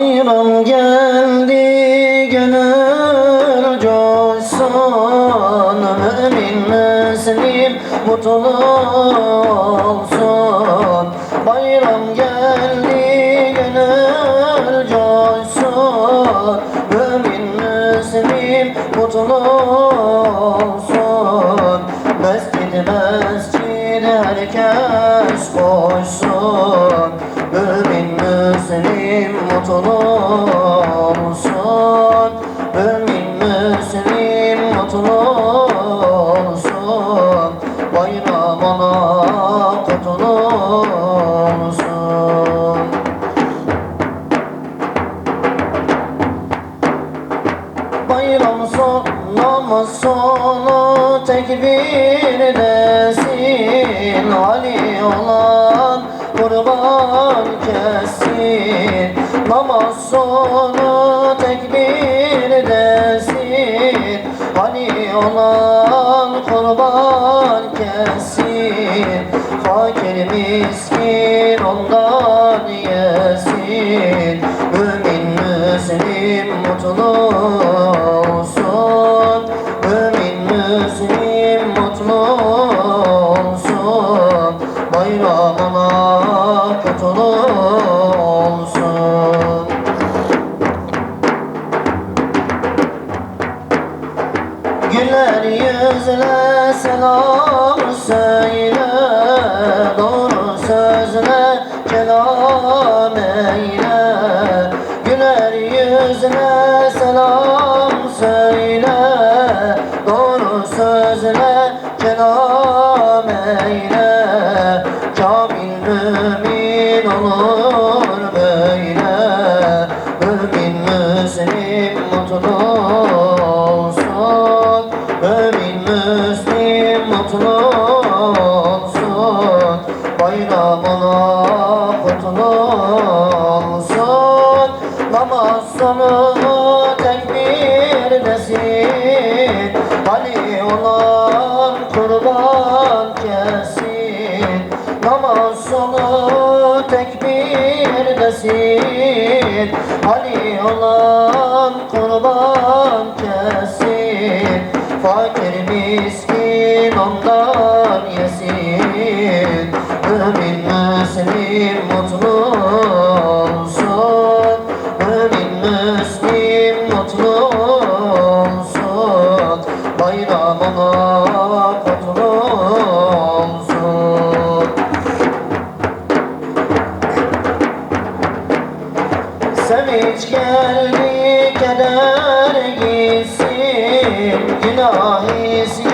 Bayram geldi gönül coşsun Mümin Müslim mutluluk Bayram son, namaz sonu tekbirdesin. Ali olan kurban kessin. Namaz sonu tekbirdesin. Ali olan Güler yüzle selam tekbirlesin Ali olan kurban kesin. Namaz sonu tekbirlesin নহে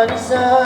Manisa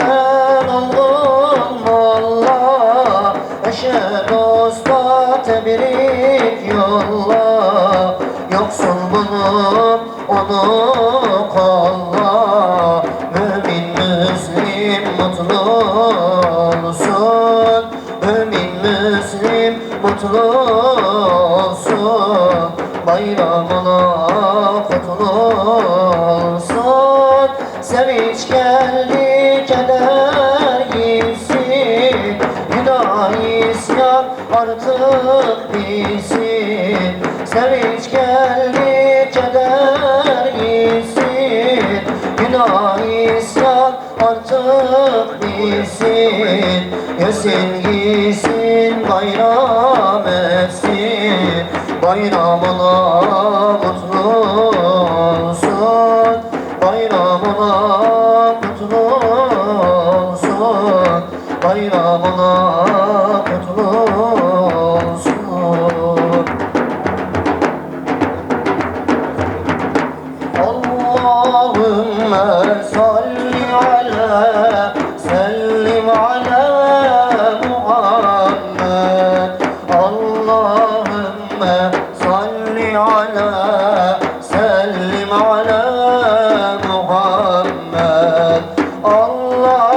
artık bilsin Sevgisin bayram etsin. Bayram Bayramına Allah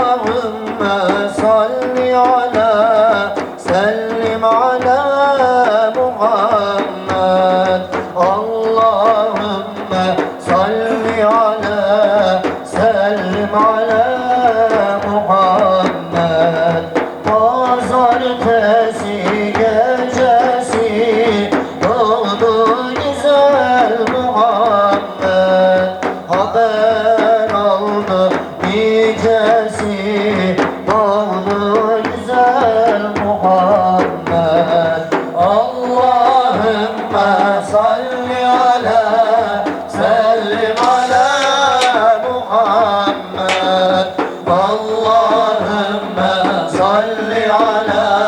Allahümme salli ala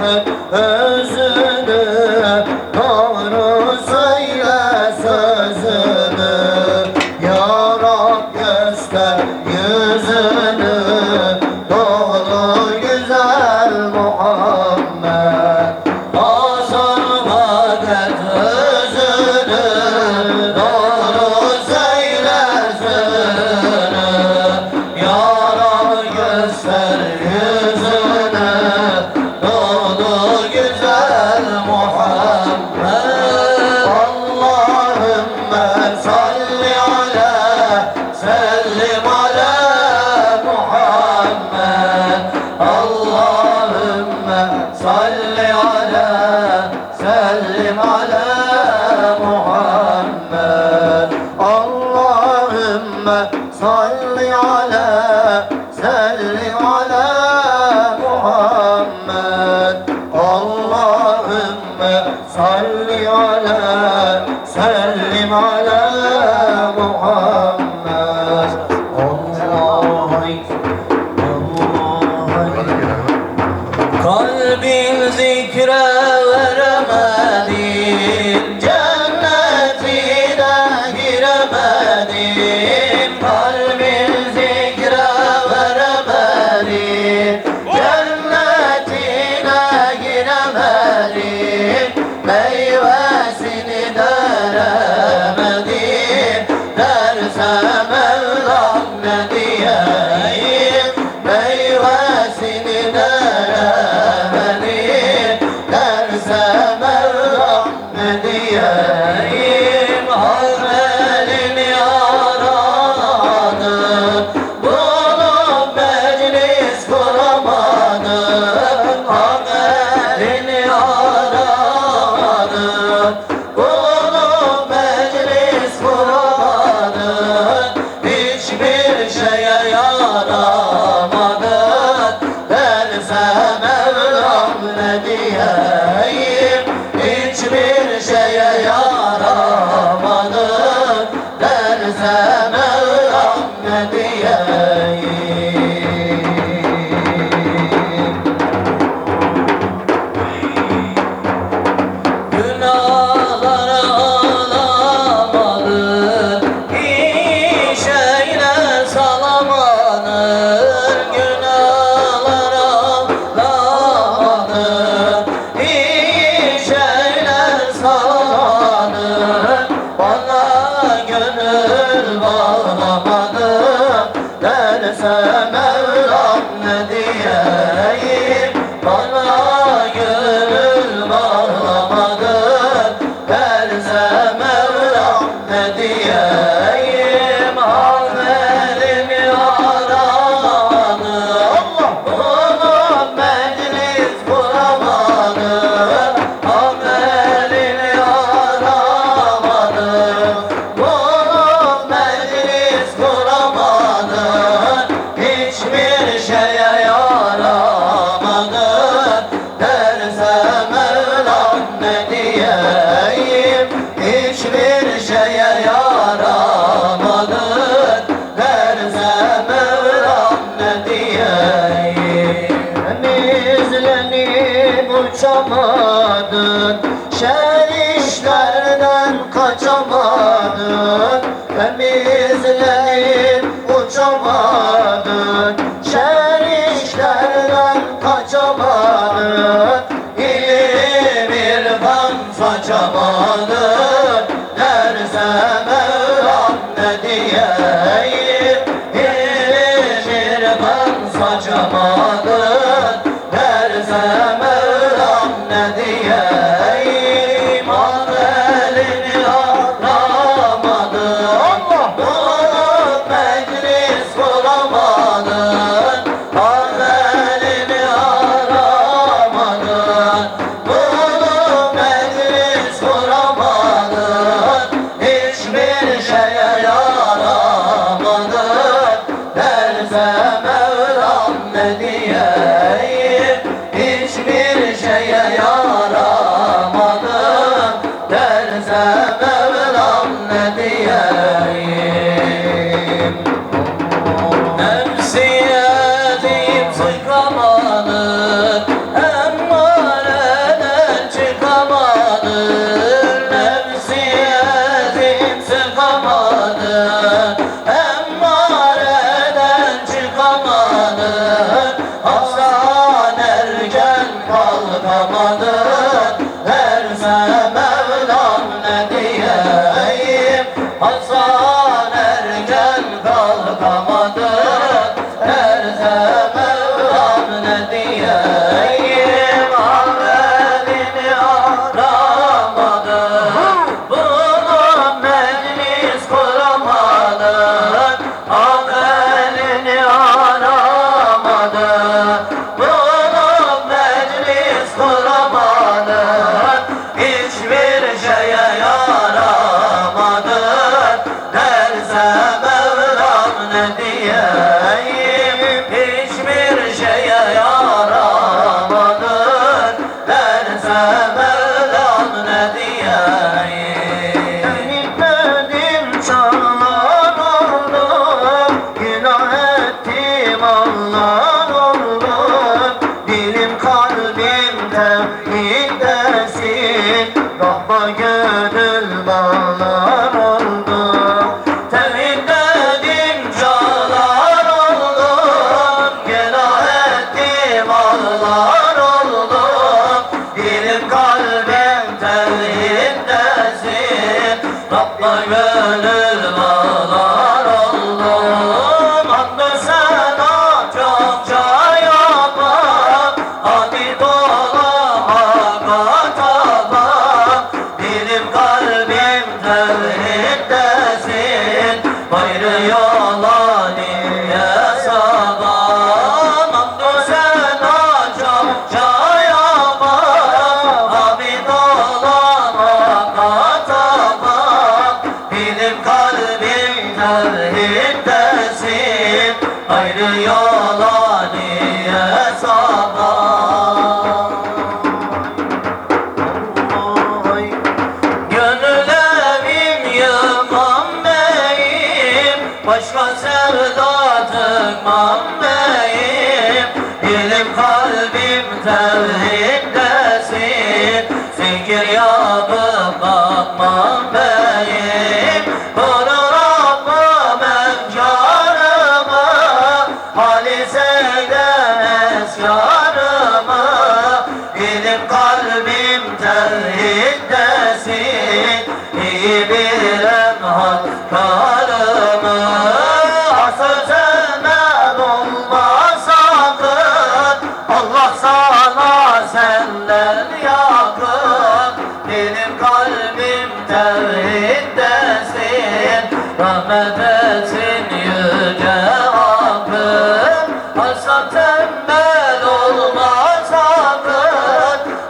he he. Diyeyim Bana Uçamadın Şer Ramadan tevhiddesin Zikir yapıp bakmam beyim. Bunu Rabbim efkarımı Halis eyle eskarımı. Gidip kalbim tevhiddesin İyi bilen hakka Rahmet etsin yüce Rabbim Asla tembel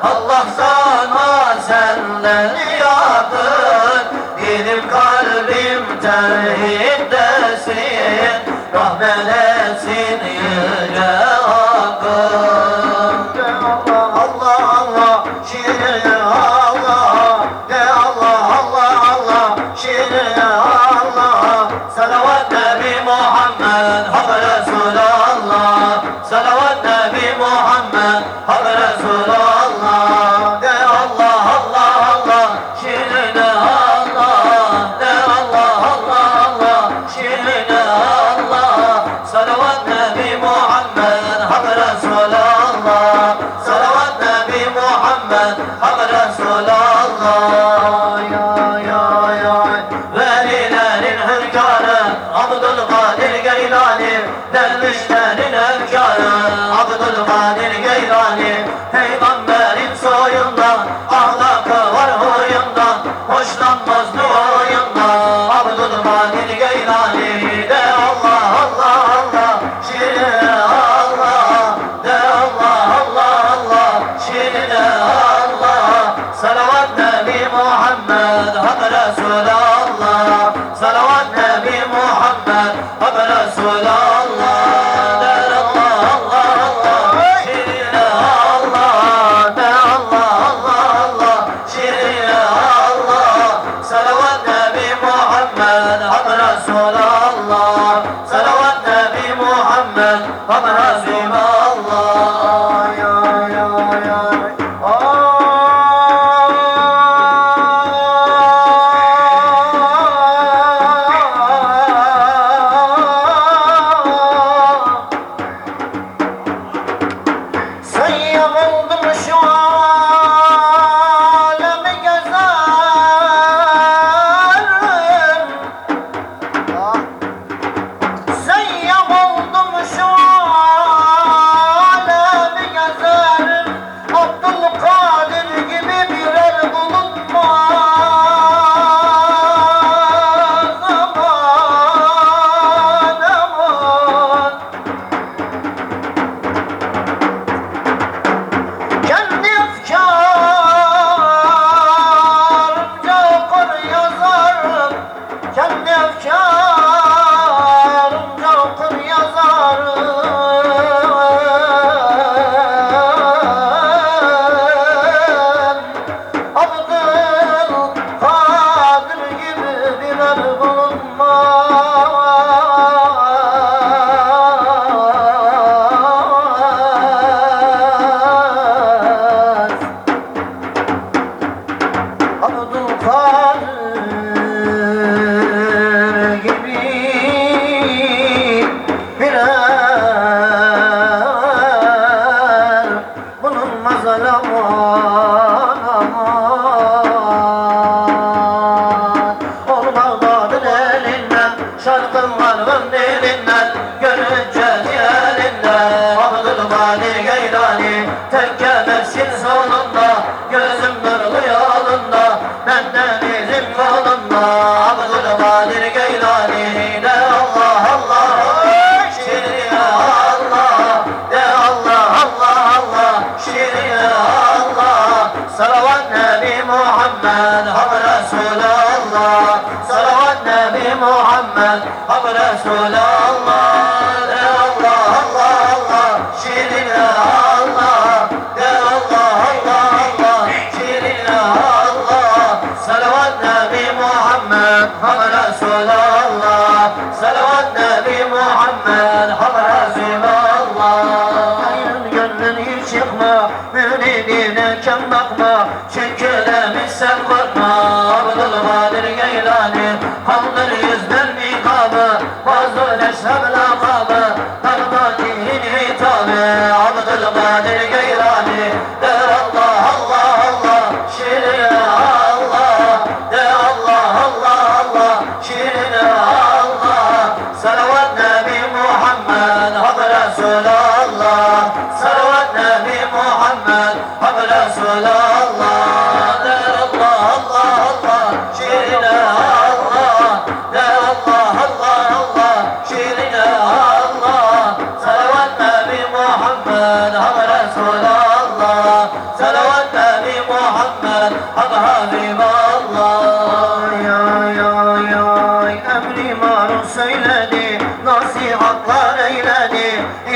Allah sana senden yakın Dilim kalbim tevhiddesin Rahmet etsin yüce Muhammed Hak Resulallah ya, ya, ya. Velilerin hünkârı Abdülkadir Geylani. Dervişlerin hünkârı Abdülkadir Geylani. Peygamber Muhammed Hak Resulallah Salavat Nebi Muhammed Hak Resulallah আমাদের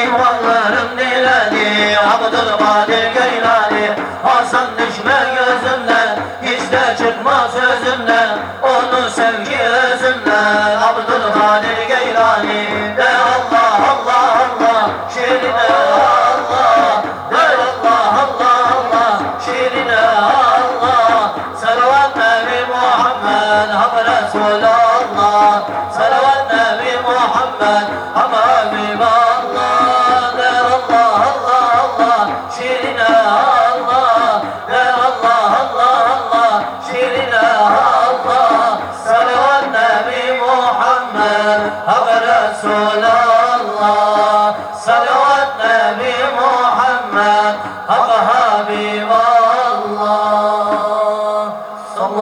İmanlarım diledi. Abdülkadir Geylani Hasan düşme gözümden Hiç de çıkmaz sözümden Onun sevgi